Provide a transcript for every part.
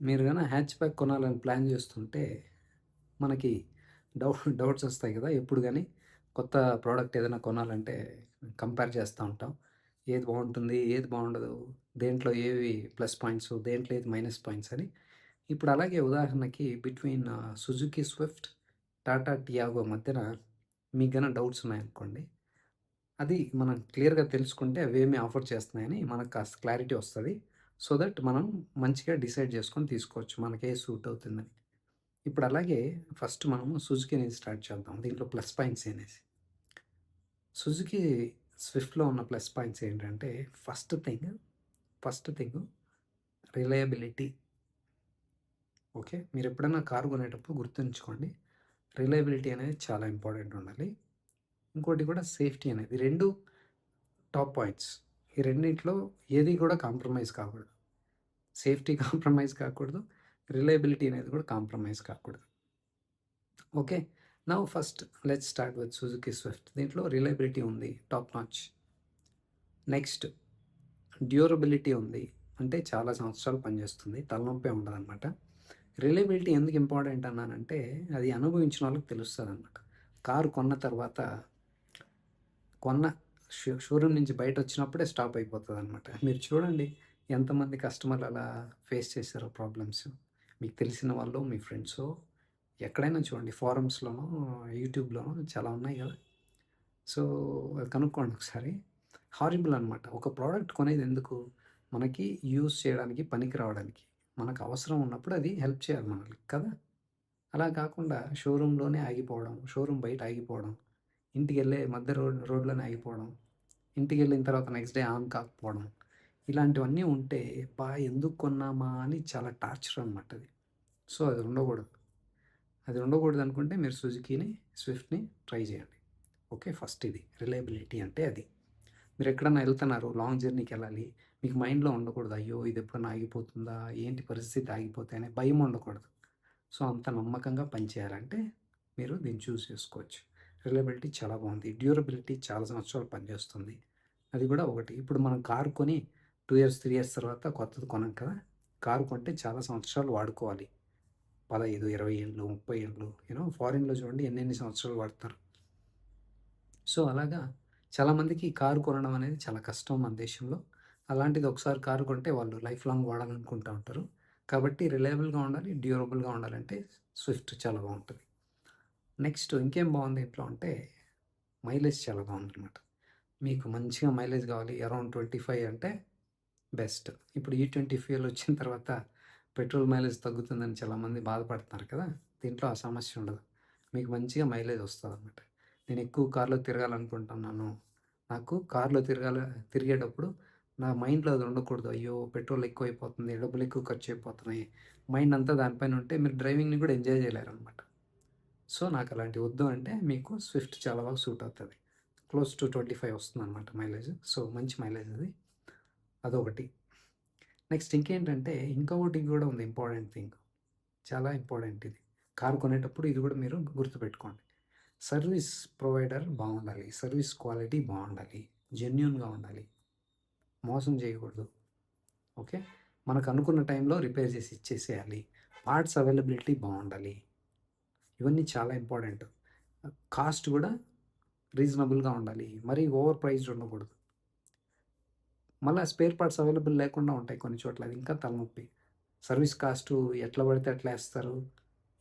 మీరు కానీ hatch back కొనాలని ప్లాన్ చేస్తుంటే, మనకి డౌట్ డౌట్స్ వస్తాయి కదా! ఎప్పుడు కానీ కొత్త ప్రోడక్ట్ ఏదైనా కొనాలంటే కంపేర్ చేస్తూ ఉంటాం. ఏది బాగుంటుంది ఏది బాగుండదు దేంట్లో ఏవి ప్లస్ పాయింట్స్? దేంట్లో ఏది మైనస్ పాయింట్స్ అని. ఇప్పుడు అలాగే ఉదాహరణకి between Suzuki Swift, Tata Tiago మధ్యన మీకు గాన డౌట్స్ ఉన్నాయనుకోండి. అది మనం క్లియర్‌గా తెలుసుకుంటే అవేమి ఆఫర్ చేస్తున్నాయని మనకు కాస్త క్లారిటీ వస్తుంది సో దట్ మనం మంచిగా డిసైడ్ చేసుకొని తీసుకోవచ్చు. మనకే సూట్ అవుతుందని. ఇప్పుడు అలాగే ఫస్ట్ మనము సుజుకి నుంచి స్టార్ట్ చేద్దాం. దీంట్లో ప్లస్ పాయింట్స్ అనేసి. సుజుకి స్విఫ్ట్‌లో ఉన్న ప్లస్ పాయింట్స్ ఏంటంటే first thing, first thing reliability. Okay. మీరు ఎప్పుడైనా కారు కొనేటప్పుడు గుర్తుంచుకోండి. రిలయబిలిటీ అనేది చాలా ఇంపార్టెంట్ ఉండాలి. ఇంకోటి కూడా సేఫ్టీ అనేది. రెండు టాప్ పాయింట్స్. ఈ రెండిట్లో ఏది కూడా కాంప్రమైజ్ కాకూడదు. సేఫ్టీ కాంప్రమైజ్ కాకూడదు. రిలయబిలిటీ అనేది కూడా కాంప్రమైజ్ కాకూడదు. Okay. Now first let's start with Suzuki Swift. దీంట్లో రిలయబిలిటీ ఉంది. Top notch. నెక్స్ట్ డ్యూరబిలిటీ ఉంది. అంటే చాలా సంవత్సరాలు పనిచేస్తుంది. తలనొప్పే ఉండదనమాట. రిలయబిలిటీ ఎందుకు ఇంపార్టెంట్ అన్నానంటే అది అనుభవించిన వాళ్ళకి తెలుస్తుంది అనమాట కారు కొన్న తర్వాత కొన్న షో షోరూమ్ నుంచి బయట వచ్చినప్పుడే స్టాప్ అయిపోతుంది అనమాట మీరు చూడండి ఎంతమంది కస్టమర్లు అలా ఫేస్ చేశారో ప్రాబ్లమ్స్. మీకు తెలిసిన వాళ్ళు మీ ఫ్రెండ్స్ ఎక్కడైనా చూడండి ఫోరమ్స్‌లోనో, యూట్యూబ్‌లోనో చాలా ఉన్నాయి కదా! సో అది కనుక్కోండి ఒకసారి. హారిబుల్ అనమాట. ఒక ప్రోడక్ట్ కొనేది ఎందుకు? మనకి యూజ్ చేయడానికి, పనికి రావడానికి. మనకు అవసరం ఉన్నప్పుడు అది హెల్ప్ చేయాలి మనకి కదా! అలా కాకుండా షోరూంలోనే ఆగిపోవడం, షోరూమ్ బయట ఆగిపోవడం, ఇంటికెళ్ళే మధ్య రోడ్ రోడ్‌లోనే ఆగిపోవడం, ఇంటికెళ్ళిన తర్వాత నెక్స్ట్ డే ఆన్ కాకపోవడం. ఇలాంటివన్నీ ఉంటే బా ఎందుకు కొన్నామా అని చాలా టార్చర్ అనమాట అది. సో అది ఉండకూడదు. అది ఉండకూడదు అనుకుంటే మీరు సుజుకిని, స్విఫ్ట్‌ని ట్రై చేయండి. ఓకే. ఫస్ట్ ఇది రిలయబిలిటీ అంటే అది. మీరు ఎక్కడన్నా వెళ్తున్నారు లాంగ్ జర్నీకి వెళ్ళాలి మీకు మైండ్‌లో ఉండకూడదు. అయ్యో! ఇది ఎప్పుడన్నా ఆగిపోతుందా? ఏంటి పరిస్థితి ఆగిపోతే అనే భయం ఉండకూడదు. సో అంత నమ్మకంగా పనిచేయాలంటే మీరు దీన్ని చూస్ చేసుకోవచ్చు. రిలయబిలిటీ చాలా బాగుంది డ్యూరబిలిటీ చాలా సంవత్సరాలు పనిచేస్తుంది. అది కూడా ఒకటి. ఇప్పుడు మనం కారు కొని టూ ఇయర్స్, త్రీ ఇయర్స్ తర్వాత కొత్తది కొనం కదా! కారు కొంటే చాలా సంవత్సరాలు వాడుకోవాలి. పదహైదు ఇరవై ఏళ్ళు ముప్పై ఏళ్ళు యూనో ఫారిన్‌లో చూడండి ఎన్నెన్ని సంవత్సరాలు వాడతారు. సో అలాగా చాలామందికి కారు కొనడం అనేది చాలా కష్టం మన దేశంలో. అలాంటిది ఒకసారి కారు కొంటే వాళ్ళు లైఫ్ లాంగ్ వాడాలనుకుంటా ఉంటారు. కాబట్టి రిలయబుల్‌గా ఉండాలి. డ్యూరబుల్‌గా ఉండాలంటే స్విఫ్ట్ చాలా బాగుంటుంది నెక్స్ట్ ఇంకేం బాగుంది ఇంట్లో అంటే మైలేజ్ చాలా బావుందనమాట. మీకు మంచిగా మైలేజ్ కావాలి అరౌండ్ 25 అంటే బెస్ట్. ఇప్పుడు e ఈ20 ఫ్యూయల్ వచ్చిన తర్వాత పెట్రోల్ మైలేజ్ తగ్గుతుందని చాలామంది బాధపడుతున్నారు కదా! దీంట్లో ఆ సమస్య ఉండదు. మీకు మంచిగా మైలేజ్ వస్తుంది అనమాట నేను ఎక్కువ కార్‌లో తిరగాలనుకుంటున్నాను. నాకు కార్‌లో తిరగాల తిరిగేటప్పుడు నా మైండ్‌లో అది ఉండకూడదు. అయ్యో! పెట్రోల్ ఎక్కువ అయిపోతుంది డబ్బులు ఎక్కువ ఖర్చు అయిపోతున్నాయి. మైండ్ అంతా దానిపైన ఉంటే మీరు డ్రైవింగ్‌ని కూడా ఎంజాయ్ చేయలేరనమాట. సో నాకు అలాంటివి వద్దు అంటే మీకు స్విఫ్ట్ చాలా బాగా సూట్ అవుతుంది క్లోజ్ టు ట్వంటీ ఫైవ్ వస్తుంది అనమాట మైలేజ్. సో మంచి మైలేజ్ అది. అదొకటి. నెక్స్ట్ ఇంకేంటంటే ఇంకొకటి కూడా ఉంది ఇంపార్టెంట్ థింగ్. చాలా ఇంపార్టెంట్ ఇది. కారు కొనేటప్పుడు ఇది కూడా మీరు గుర్తుపెట్టుకోండి. సర్వీస్ ప్రొవైడర్ బాగుండాలి సర్వీస్ క్వాలిటీ బాగుండాలి జెన్యున్గా ఉండాలి. మోసం చేయకూడదు. ఓకే. మనకు అనుకున్న టైంలో రిపేర్ చేసి ఇచ్చేసేయాలి. పార్ట్స్ అవైలబిలిటీ బాగుండాలి ఇవన్నీ చాలా ఇంపార్టెంట్. కాస్ట్ కూడా రీజనబుల్‌గా ఉండాలి. మరీ ఓవర్ ప్రైజ్డ్ ఉండకూడదు. మళ్ళీ స్పేర్ పార్ట్స్ అవైలబుల్ లేకుండా ఉంటాయి కొన్ని చోట్ల. అది ఇంకా తలనొప్పి. సర్వీస్ కాస్టు ఎట్లా పడితే అట్లా వేస్తారు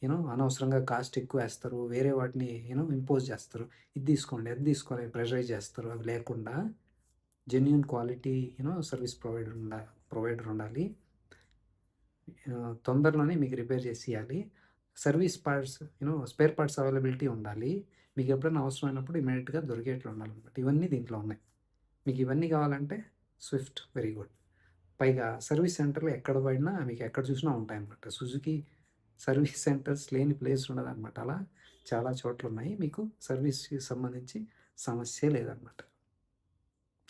యూనో అనవసరంగా కాస్ట్ ఎక్కువ వేస్తారు వేరే వాటిని యూనో ఇంపోజ్ చేస్తారు. ఇది తీసుకోండి, అది తీసుకోండి ప్రెషరైజ్ చేస్తారు. అవి లేకుండా genuine quality you know service provider ఉండా ప్రొవైడర్ ఉండాలి. తొందరలోనే మీకు రిపేర్ చేసి ఇయ్యాలి. Service parts you know spare parts availability ఉండాలి. మీకు ఎప్పుడైనా అవసరమైనప్పుడు ఇమీడియట్గా దొరికేట్లు ఉండాలన్నమాట ఇవన్నీ దీంట్లో ఉన్నాయి. మీకు ఇవన్నీ కావాలంటే స్విఫ్ట్ వెరీ గుడ్. పైగా సర్వీస్ సెంటర్‌లు ఎక్కడ పడినా మీకు ఎక్కడ చూసినా ఉంటాయన్నమాట. సుజుకి సర్వీస్ సెంటర్స్ లేని ప్లేస్ ఉండదనమాట. అలా చాలా చోట్ల ఉన్నాయి మీకు సర్వీస్‌కి సంబంధించి సమస్య లేదనమాట.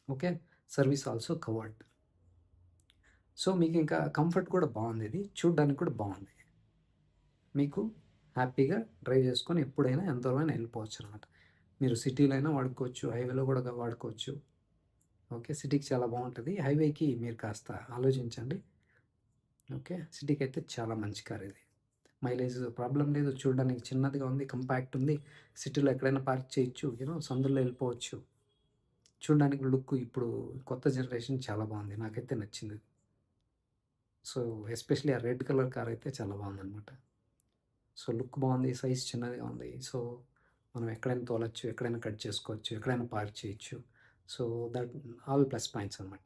Okay. Service also covered. So మీకు ఇంకా కంఫర్ట్ కూడా బాగుంది ఇది. చూడ్డానికి కూడా బాగుంది మీకు హ్యాపీగా డ్రైవ్ చేసుకొని ఎప్పుడైనా ఎంతో అయినా వెళ్ళిపోవచ్చు అనమాట మీరు సిటీలో అయినా వాడుకోవచ్చు. హైవేలో కూడా వాడుకోవచ్చు. ఓకే. సిటీకి చాలా బాగుంటుంది హైవేకి మీరు కాస్త ఆలోచించండి. ఓకే. సిటీకి అయితే చాలా మంచి కార్ ఇది. మైలేజ్ ప్రాబ్లం లేదు. చూడడానికి చిన్నదిగా ఉంది. కంపాక్ట్ ఉంది. సిటీలో ఎక్కడైనా పార్క్ చేయొచ్చు. యూనో సందులో వెళ్ళిపోవచ్చు. చూడడానికి లుక్ ఇప్పుడు కొత్త జనరేషన్ చాలా బాగుంది. నాకైతే నచ్చింది. సో, ఎస్పెషల్లీ ఆ రెడ్ కలర్ కార్ అయితే చాలా బాగుందన్నమాట సో, లుక్ బాగుంది. సైజ్ చిన్నదిగా ఉంది. సో, మనం ఎక్కడైనా తోలచ్చు ఎక్కడైనా కట్ చేసుకోవచ్చు. ఎక్కడైనా పార్క్ చేయొచ్చు. So, that all plus points అనమాట.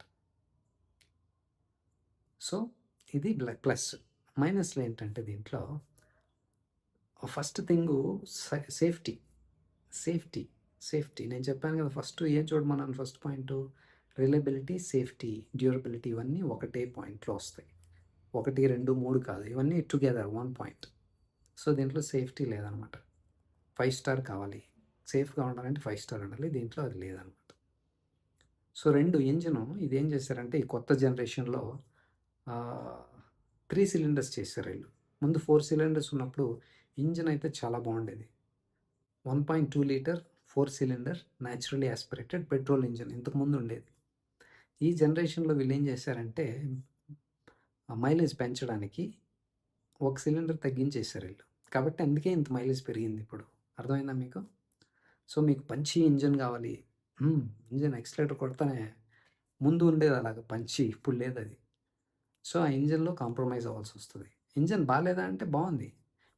సో, ఇది ప్లస్. మైనస్‌లు ఏంటంటే దీంట్లో first thing safety. Safety. Safety. నేను చెప్పాను కదా! ఫస్ట్ ఏం చూడమన్నాను first point reliability, safety, durability ఇవన్నీ ఒకటే పాయింట్‌లో వస్తాయి. 1, 2, 3 కాదు. ఇవన్నీ టుగెదర్ వన్ పాయింట్. సో, దీంట్లో సేఫ్టీ లేదనమాట. ఫైవ్ స్టార్ కావాలి. సేఫ్‌గా ఉండాలంటే ఫైవ్ స్టార్ ఉండాలి. దీంట్లో అది లేదనమాట. సో, 2 ఇంజిను ఇదేం చేశారంటే ఈ కొత్త జనరేషన్‌లో త్రీ సిలిండర్స్ చేశారు వీళ్ళు ముందు ఫోర్ సిలిండర్స్ ఉన్నప్పుడు ఇంజిన్ అయితే చాలా బాగుండేది. 1.2 litre four cylinder naturally aspirated petrol engine ఇంతకుముందు ఉండేది. ఈ జనరేషన్‌లో వీళ్ళు ఏం చేశారంటే మైలేజ్ పెంచడానికి ఒక సిలిండర్ తగ్గించేశారు వీళ్ళు కాబట్టి అందుకే ఇంత మైలేజ్ పెరిగింది ఇప్పుడు. అర్థమైందా మీకు? సో, మీకు మంచి ఇంజిన్ కావాలి. ఇంజన్ ఇంజిన్ ఎక్సలరేటర్ కొడతానే ముందు ఉండేది అలాగా పంచి ఇప్పుడు లేదు అది సో, ఆ ఇంజిన్‌లో కాంప్రమైజ్ అవ్వాల్సి వస్తుంది ఇంజిన్ బాగాలేదా అంటే బాగుంది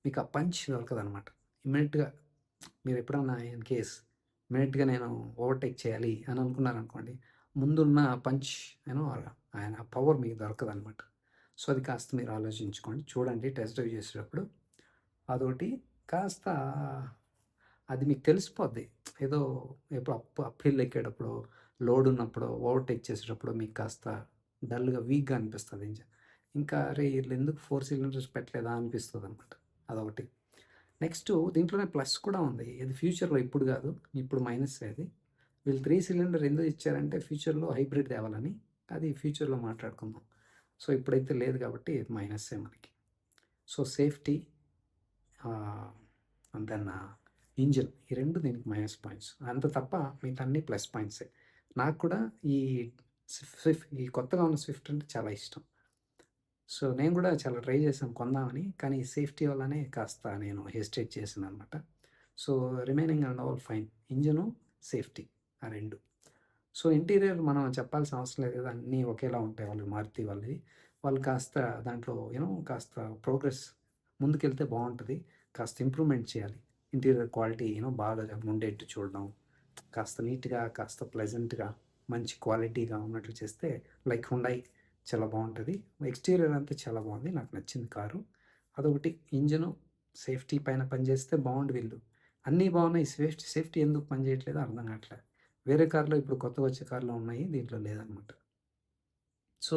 మీకు ఆ పంచ్ దొరకదనమాట. ఇమ్మీడియేట్‌గా మీరు ఎప్పుడన్నా ఇన్ కేస్ ఇమ్మీడియేట్‌గా నేను ఓవర్‌టేక్ చేయాలి అని అనుకున్నారనుకోండి. ముందున్న పంచ్ యూ ఆయన పవర్ మీకు దొరకదనమాట. సో, అది కాస్త మీరు ఆలోచించుకోండి. చూడండి టెస్ట్ డ్రైవ్ చేసేటప్పుడు. అదొకటి కాస్త అది మీకు తెలిసిపోద్ది. ఏదో ఎప్పుడు అప్ అప్ ఎక్కేటప్పుడు లోడ్ ఉన్నప్పుడు ఓవర్‌టేక్ చేసేటప్పుడు మీకు కాస్త డల్‌గా వీక్‌గా అనిపిస్తుంది ఇంకా ఇంకా అరే! ఎందుకు ఫోర్ సిలిండర్స్ పెట్టలేదా అనిపిస్తుంది అనమాట అదొకటి. నెక్స్ట్ దీంట్లోనే ప్లస్ కూడా ఉంది. ఇది ఫ్యూచర్‌లో ఇప్పుడు కాదు. ఇప్పుడు మైనస్ అది. వీళ్ళు త్రీ సిలిండర్ ఎందుకు ఇచ్చారంటే ఫ్యూచర్‌లో హైబ్రిడ్ తేవాలని. అది ఫ్యూచర్‌లో మాట్లాడుకుందాం. సో, ఇప్పుడైతే లేదు కాబట్టి మైనస్సే మనకి. సో, సేఫ్టీ దెన్ ఇంజిన్ ఈ రెండు దీనికి మైనస్ పాయింట్స్. అంత తప్ప మిగతా అన్ని ప్లస్ పాయింట్సే. నాకు కూడా ఈ స్విఫ్ట్ ఈ కొత్తగా ఉన్న స్విఫ్ట్ అంటే చాలా ఇష్టం. సో, నేను కూడా చాలా ట్రై చేశాను కొందామని. కానీ సేఫ్టీ వల్లనే కాస్త నేను హెసిటేట్ చేశాననమాట. So, remaining and all fine. Engine safety ఆ రెండు సో, ఇంటీరియర్ మనం చెప్పాల్సిన అవసరం లేదు కదా! అన్నీ ఒకేలా ఉంటాయి వాళ్ళు మారుతి వాళ్ళది వాళ్ళు కాస్త దాంట్లో యూనో కాస్త ప్రోగ్రెస్ ముందుకెళ్తే బాగుంటుంది కాస్త ఇంప్రూవ్‌మెంట్ చేయాలి. ఇంటీరియర్ క్వాలిటీ యూ బాగా ఉండేట్టు చూడడం. కాస్త నీట్‌గా, కాస్త ప్లెజెంట్‌గా, మంచి క్వాలిటీగా ఉన్నట్లు చేస్తే లైక్ హుండాయి చాలా బాగుంటుంది ఎక్స్‌టీరియర్ అంతా చాలా బాగుంది నాకు నచ్చింది కారు. అదొకటి ఇంజను సేఫ్టీ పైన పనిచేస్తే బాగుండు వీళ్ళు. అన్నీ బాగున్నాయి సేఫ్టీ సేఫ్టీ ఎందుకు పనిచేయట్లేదు అర్థం కావట్లేదు వేరే కార్‌లో ఇప్పుడు కొత్తగా వచ్చే కార్‌లో ఉన్నాయి. దీంట్లో లేదనమాట. So,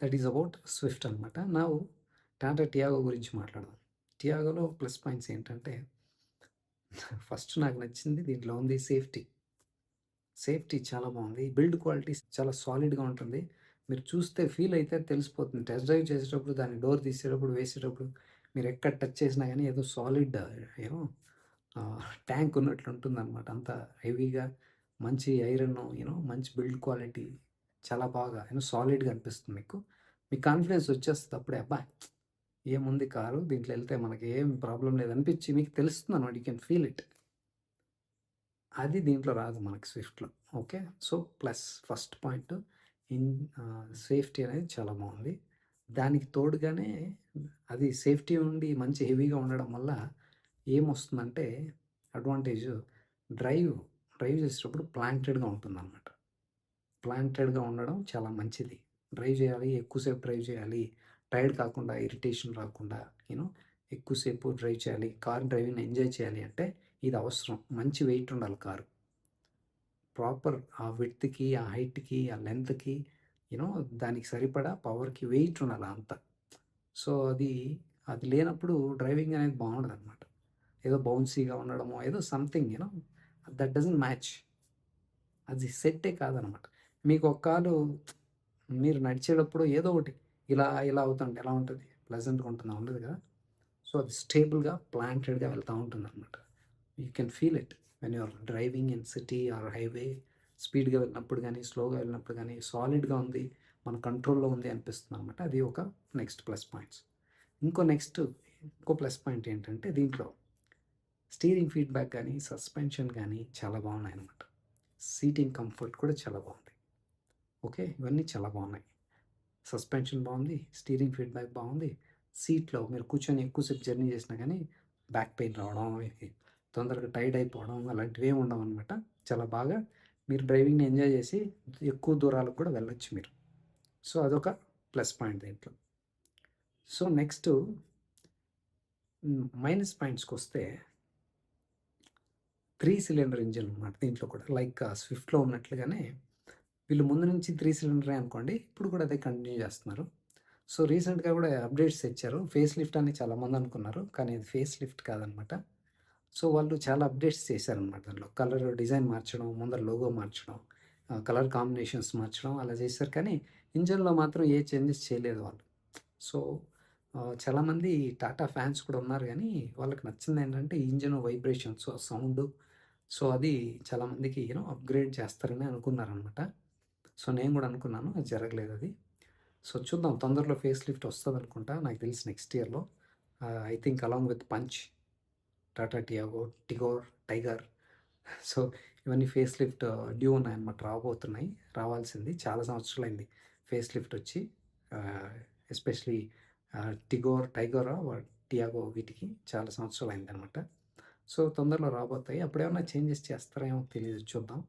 that is about Swift అనమాట. నా టాటా టియాగో గురించి మాట్లాడదాం. టియాగోలో ప్లస్ పాయింట్స్ ఏంటంటే ఫస్ట్ నాకు నచ్చింది దీంట్లో ఉంది సేఫ్టీ. సేఫ్టీ చాలా బాగుంది బిల్డ్ క్వాలిటీ చాలా సాలిడ్‌గా ఉంటుంది. మీరు చూస్తే ఫీల్ అయితే తెలిసిపోతుంది. టెస్ట్ డ్రైవ్ చేసేటప్పుడు దాన్ని డోర్ తీసేటప్పుడు, వేసేటప్పుడు మీరు ఎక్కడ టచ్ చేసినా కానీ ఏదో సాలిడ్ ఏమో ట్యాంక్ ఉన్నట్లు ఉంటుందనమాట. అంత హెవీగా మంచి ఐరన్ యూనో మంచి బిల్డ్ క్వాలిటీ చాలా బాగా యూనో సాలిడ్‌గా అనిపిస్తుంది మీకు. మీకు కాన్ఫిడెన్స్ వచ్చేస్తుంది అప్పుడే. అబ్బా! ఏముంది కారు దీంట్లో వెళ్తే మనకి ఏం ప్రాబ్లం లేదు అనిపించి మీకు తెలుస్తుందనమాట. You can feel it. అది దీంట్లో రాదు మనకి స్విఫ్ట్‌లో. Okay. So, plus first point in safety అనేది చాలా బాగుంది దానికి తోడుగానే అది సేఫ్టీ ఉండి మంచి హెవీగా ఉండడం వల్ల ఏమొస్తుందంటే అడ్వాంటేజ్ డ్రైవ్, డ్రైవ్ చేసేటప్పుడు ప్లాంటెడ్‌గా ఉంటుందనమాట. ప్లాంటెడ్‌గా ఉండడం చాలా మంచిది. డ్రైవ్ చేయాలి, ఎక్కువసేపు డ్రైవ్ చేయాలి, టైర్డ్ కాకుండా, ఇరిటేషన్ రాకుండా యూనో ఎక్కువసేపు డ్రైవ్ చేయాలి, కార్ డ్రైవింగ్ ఎంజాయ్ చేయాలి అంటే ఇది అవసరం. మంచి వెయిట్ ఉండాలి కారు. ప్రాపర్ ఆ విడ్త్‌కి, ఆ హైట్‌కి, ఆ లెంత్కి యూనో దానికి సరిపడా పవర్‌కి వెయిట్ ఉండాలి అంత. సో, అది అది లేనప్పుడు డ్రైవింగ్ అనేది బాగుండదు అనమాట ఏదో బౌన్సీగా ఉండడమో ఏదో something you know that doesn't match. అది సెట్టే కాదనమాట. మీకు ఒక కాలు మీరు నడిచేటప్పుడు ఏదో ఒకటి ఇలా, ఇలా అవుతుంటే ఎలా ఉంటుంది ప్లెజెంట్‌గా ఉంటుందా? ఉండదు కదా! సో, అది స్టేబుల్‌గా, ప్లాంటెడ్‌గా వెళ్తూ ఉంటుంది అనమాట you can feel it when you're driving in city or highway స్పీడ్‌గా వెళ్ళినప్పుడు కానీ స్లోగా వెళ్ళినప్పుడు కానీ సాలిడ్‌గా ఉంది. మన కంట్రోల్‌లో ఉంది అనిపిస్తుంది అనమాట అది ఒక నెక్స్ట్ ప్లస్ పాయింట్స్. ఇంకో నెక్స్ట్ ఇంకో ప్లస్ పాయింట్ ఏంటంటే దీంట్లో స్టీరింగ్ ఫీడ్‌బ్యాక్ కానీ సస్పెన్షన్ కానీ చాలా బాగున్నాయి అనమాట సీటింగ్ కంఫర్ట్ కూడా చాలా బాగుంది. ఓకే. ఇవన్నీ చాలా బాగున్నాయి. సస్పెన్షన్ బాగుంది. స్టీరింగ్ ఫీడ్‌బ్యాక్ బాగుంది. సీట్‌లో మీరు కూర్చొని ఎక్కువ సేపు జర్నీ చేసినా కానీ బ్యాక్ పెయిన్ రావడం, తొందరగా టైర్డ్ అయిపోవడం అలాంటివి ఏమి ఉండవనమాట. చాలా బాగా మీరు డ్రైవింగ్‌ని ఎంజాయ్ చేసి ఎక్కువ దూరాలకు కూడా వెళ్ళొచ్చు మీరు. సో, అదొక ప్లస్ పాయింట్ దీంట్లో. సో, నెక్స్ట్ మైనస్ పాయింట్స్కి వస్తే త్రీ సిలిండర్ ఇంజిన్ అనమాట దీంట్లో కూడా. లైక్ స్విఫ్ట్‌లో ఉన్నట్లుగానే వీళ్ళు ముందు నుంచి త్రీ సిలిండరే అనుకోండి. ఇప్పుడు కూడా అదే కంటిన్యూ చేస్తున్నారు. సో, రీసెంట్‌గా కూడా అప్డేట్స్ ఇచ్చారు ఫేస్ లిఫ్ట్ అని చాలామంది అనుకున్నారు. కానీ అది ఫేస్ లిఫ్ట్ కాదనమాట. సో, వాళ్ళు చాలా అప్డేట్స్ చేశారనమాట దాంట్లో. కలర్ డిజైన్ మార్చడం, ముందర లోగో మార్చడం, కలర్ కాంబినేషన్స్ మార్చడం అలా చేశారు. కానీ ఇంజన్లో మాత్రం ఏ చేంజెస్ చేయలేదు వాళ్ళు. సో, చాలామంది టాటా ఫ్యాన్స్ కూడా ఉన్నారు కానీ వాళ్ళకి నచ్చిందేంటంటే ఇంజన్ వైబ్రేషన్స్, సౌండ్ సో, అది చాలామందికి యూనో అప్‌గ్రేడ్ చేస్తారని అనుకున్నారనమాట. సో, నేను కూడా అనుకున్నాను. అది జరగలేదది. సో, చూద్దాం తొందరలో ఫేస్ లిఫ్ట్ వస్తుంది అనుకుంటా నాకు తెలిసి నెక్స్ట్ ఇయర్‌లో. I think along with Punch, Tata Tiago, Tigor, Tigor so, ఇవన్నీ ఫేస్ లిఫ్ట్ డ్యూ ఉన్నాయన్నమాట. రాబోతున్నాయి. రావాల్సింది. చాలా సంవత్సరాలు అయింది ఫేస్ లిఫ్ట్ వచ్చి. Especially especially Tigor, Tigor, Tiago వీటికి చాలా సంవత్సరాలు అయింది అనమాట సో, తొందరలో రాబోతాయి. అప్పుడేమన్నా చేంజెస్ చేస్తారేమో తెలియదు చూద్దాం.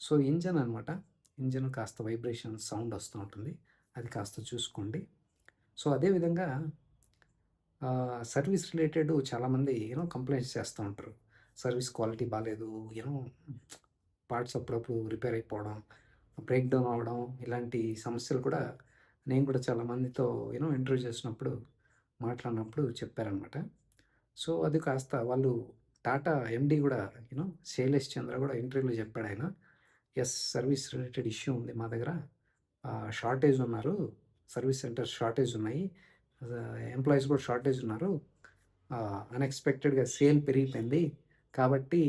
సో, ఇంజన్ అనమాట. ఇంజిన్ కాస్త వైబ్రేషన్ సౌండ్ వస్తూ ఉంటుంది. అది కాస్త చూసుకోండి. సో, అదే విధంగా సర్వీస్ రిలేటెడ్ చాలామంది యూ కంప్లైంట్స్ చేస్తూ ఉంటారు. సర్వీస్ క్వాలిటీ బాగాలేదు ఏమో పార్ట్స్ అప్పుడప్పుడు రిపేర్ అయిపోవడం, బ్రేక్ డౌన్ అవ్వడం ఇలాంటి సమస్యలు కూడా నేను కూడా చాలా మందితో ఇంటర్వ్యూ చేసినప్పుడు మాట్లాడినప్పుడు చెప్పారనమాట. సో, అది కాస్త వాళ్ళు టాటా ఎండీ కూడా యూనో శైలేష్ చంద్ర కూడా ఇంటర్వ్యూలో చెప్పాడాయన. ఎస్ సర్వీస్ రిలేటెడ్ ఇష్యూ ఉంది మా దగ్గర. షార్టేజ్ ఉన్నారు. సర్వీస్ సెంటర్స్ షార్టేజ్ ఉన్నాయి. ఎంప్లాయీస్ కూడా షార్టేజ్ ఉన్నారు. అన్‌ఎక్స్‌పెక్టెడ్‌గా సేల్ పెరిగిపోయింది. కాబట్టి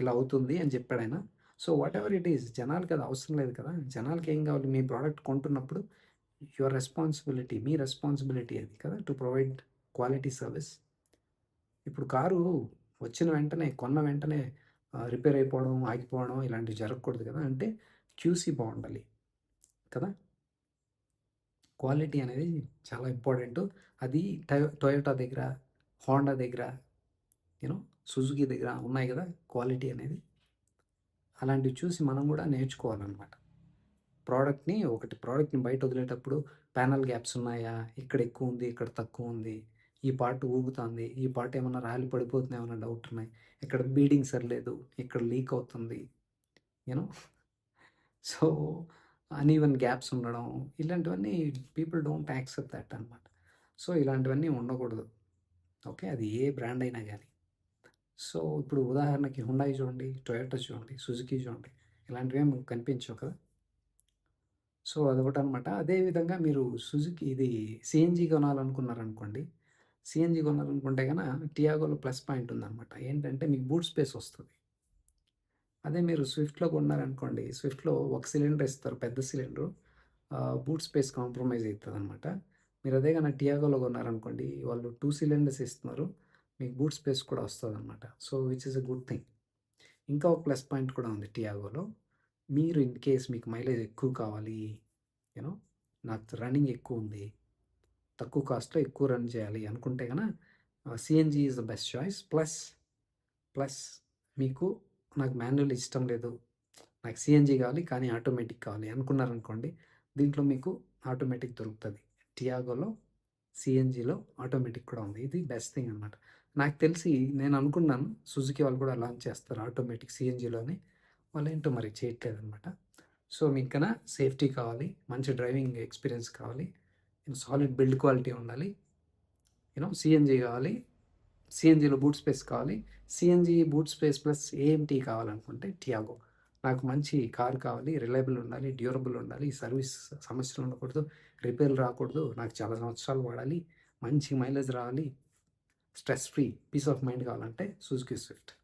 ఇలా అవుతుంది అని చెప్పాడాయన. So, whatever it is జనాలకి అది అవసరం లేదు కదా! జనాలకి ఏం కావాలి మీ ప్రోడక్ట్ కొంటున్నప్పుడు యువర్ రెస్పాన్సిబిలిటీ మీ రెస్పాన్సిబిలిటీ అది కదా! To provide quality service. ఇప్పుడు కారు వచ్చిన వెంటనే కొన్న వెంటనే రిపేర్ అయిపోవడం, ఆగిపోవడం ఇలాంటివి జరగకూడదు కదా! అంటే క్యూసీ బాగుండాలి కదా! క్వాలిటీ అనేది చాలా ఇంపార్టెంటు. అది టయో టొయోటా దగ్గర, హోండా దగ్గర, యూనో సుజుకి దగ్గర ఉన్నాయి కదా! క్వాలిటీ అనేది. అలాంటివి చూసి మనం కూడా నేర్చుకోవాలన్నమాట ప్రోడక్ట్ని ఒకటి ప్రోడక్ట్ని బయట వదిలేటప్పుడు ప్యానల్ గ్యాప్స్ ఉన్నాయా? ఇక్కడ ఎక్కువ ఉంది. ఇక్కడ తక్కువ ఉంది. ఈ పార్ట్ ఊగుతుంది ఈ పార్ట్ ఏమైనా రాలి పడిపోతున్నాయి ఏమైనా డౌట్ ఉన్నాయి. ఇక్కడ బీడింగ్ సరిలేదు. ఇక్కడ లీక్ అవుతుంది. యూనో సో సో, అన్‌ఈవెన్ గ్యాప్స్ ఉండడం ఇలాంటివన్నీ పీపుల్ డోంట్ యాక్సెప్ట్ థట్ అనమాట. సో, ఇలాంటివన్నీ ఉండకూడదు. ఓకే. అది ఏ బ్రాండ్ అయినా కానీ సో, ఇప్పుడు ఉదాహరణకి హుండాయి చూడండి, టొయోటా చూడండి, సుజుకి చూడండి. ఇలాంటివేమి కనిపించవు కదా! సో, ఒకటి అనమాట అదేవిధంగా మీరు సుజుకి ఇది సిఎన్జి కొనాలనుకున్నారనుకోండి. సిఎన్జి కొనాలనుకుంటే కనుక టియాగోలో ప్లస్ పాయింట్ ఉందనమాట. ఏంటంటే మీకు బూట్ స్పేస్ వస్తుంది అదే మీరు స్విఫ్ట్‌లో కొన్నారనుకోండి. స్విఫ్ట్‌లో ఒక సిలిండర్ ఇస్తారు పెద్ద సిలిండరు. బూట్ స్పేస్ కాంప్రమైజ్ అవుతుంది అనమాట మీరు అదే కన్నా టియాగోలో కొన్నారనుకోండి. వాళ్ళు టూ సిలిండర్స్ ఇస్తున్నారు. మీకు బూట్ స్పేస్ కూడా వస్తుంది అనమాట so, which is a good thing. ఇంకా ఒక ప్లస్ పాయింట్ కూడా ఉంది టియాగోలో. మీరు ఇన్ కేస్ మీకు మైలేజ్ ఎక్కువ కావాలి. యూనో నాకు రన్నింగ్ ఎక్కువ ఉంది తక్కువ కాస్ట్‌లో ఎక్కువ రన్ చేయాలి అనుకుంటే కనుక CNG is the best choice. Plus, plus మీకు నాకు మాన్యువల్ ఇష్టం లేదు. నాకు సిఎన్జి కావాలి కానీ ఆటోమేటిక్ కావాలి అనుకున్నారనుకోండి. దీంట్లో మీకు ఆటోమేటిక్ దొరుకుతుంది టియాగోలో సిఎన్జిలో ఆటోమేటిక్ కూడా ఉంది. ఇది బెస్ట్ థింగ్ అనమాట. నాకు తెలిసి నేను అనుకున్నాను సుజుకి వాళ్ళు కూడా లాంచ్ చేస్తారు ఆటోమేటిక్ సిఎన్జిలోనే వాళ్ళు ఏంటో మరి చేయట్లేదు అనమాట సో, మీకు సేఫ్టీ కావాలి. మంచి డ్రైవింగ్ ఎక్స్‌పీరియన్స్ కావాలి. సాలిడ్ బిల్డ్ క్వాలిటీ ఉండాలి. యూనో సిఎన్జి కావాలి. సిఎన్జిలో బూట్ స్పేస్ కావాలి. CNG boot space plus AMT కావాలనుకుంటే టియాగో. నాకు మంచి కార్ కావాలి. రిలయబుల్ ఉండాలి. డ్యూరబుల్ ఉండాలి. సర్వీస్ సమస్యలు ఉండకూడదు. రిపేర్లు రాకూడదు. నాకు చాలా సంవత్సరాలు వాడాలి. మంచి మైలేజ్ రావాలి. Stress free peace of mind కావాలంటే సుజుకి స్విఫ్ట్.